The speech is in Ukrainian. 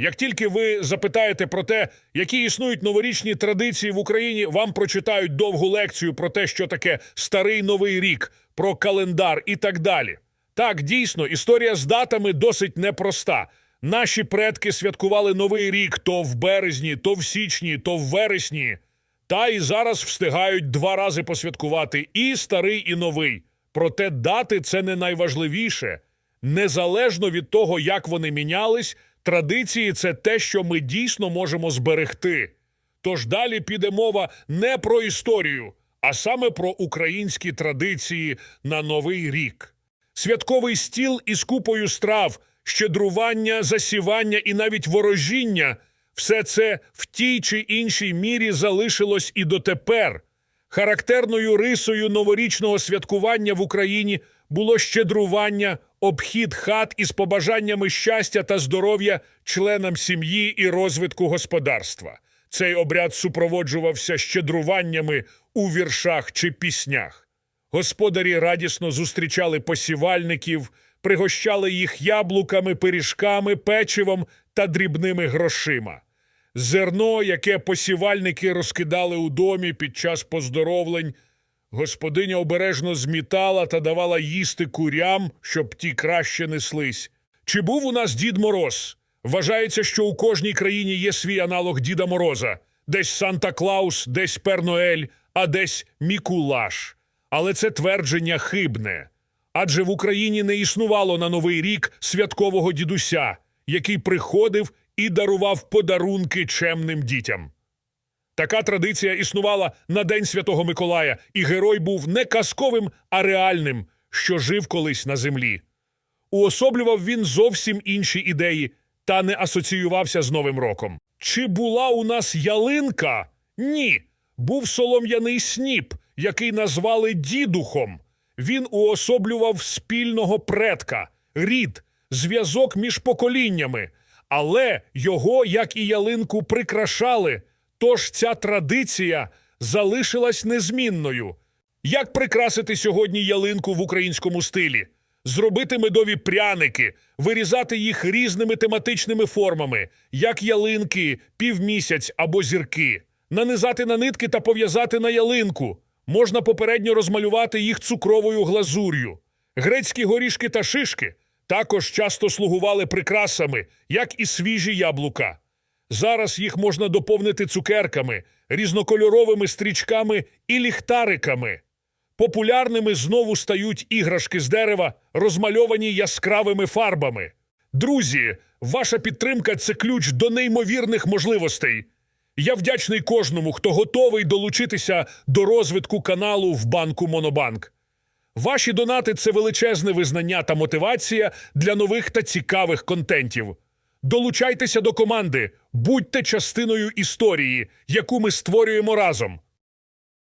Як тільки ви запитаєте про те, які існують новорічні традиції в Україні, вам прочитають довгу лекцію про те, що таке старий новий рік, про календар і так далі. Так, дійсно, історія з датами досить непроста. Наші предки святкували новий рік то в березні, то в січні, то в вересні. Та і зараз встигають два рази посвяткувати і старий, і новий. Проте дати це не найважливіше. Незалежно від того, як вони мінялись, традиції це те, що ми дійсно можемо зберегти. Тож далі піде мова не про історію, а саме про українські традиції на новий рік. Святковий стіл із купою страв, щедрування, засівання і навіть ворожіння все це в тій чи іншій мірі залишилось і дотепер. Характерною рисою новорічного святкування в Україні було щедрування, обхід хат із побажаннями щастя та здоров'я членам сім'ї і розвитку господарства. Цей обряд супроводжувався щедруваннями у віршах чи піснях. Господарі радісно зустрічали посівальників, пригощали їх яблуками, пиріжками, печивом та дрібними грошима. Зерно, яке посівальники розкидали у домі під час поздоровлень, господиня обережно змітала та давала їсти курям, щоб ті краще неслись. Чи був у нас Дід Мороз? Вважається, що у кожній країні є свій аналог Діда Мороза. Десь Санта Клаус, десь Перноель, а десь Мікулаш. Але це твердження хибне. Адже в Україні не існувало на Новий рік святкового дідуся, який приходив і дарував подарунки чемним дітям. Така традиція існувала на День Святого Миколая, і герой був не казковим, а реальним, що жив колись на землі. Уособлював він зовсім інші ідеї та не асоціювався з Новим роком. Чи була у нас ялинка? Ні. Був солом'яний сніп, який назвали дідухом. Він уособлював спільного предка, рід, зв'язок між поколіннями. Але його, як і ялинку, прикрашали. Тож ця традиція залишилась незмінною. Як прикрасити сьогодні ялинку в українському стилі? Зробити медові пряники, вирізати їх різними тематичними формами, як ялинки, півмісяць або зірки, нанизати на нитки та пов'язати на ялинку. Можна попередньо розмалювати їх цукровою глазур'ю. Грецькі горішки та шишки також часто слугували прикрасами, як і свіжі яблука. Зараз їх можна доповнити цукерками, різнокольоровими стрічками і ліхтариками. Популярними знову стають іграшки з дерева, розмальовані яскравими фарбами. Друзі, ваша підтримка це ключ до неймовірних можливостей. Я вдячний кожному, хто готовий долучитися до розвитку каналу в банку Монобанк. Ваші донати це величезне визнання та мотивація для нових та цікавих контентів. Долучайтеся до команди, будьте частиною історії, яку ми створюємо разом.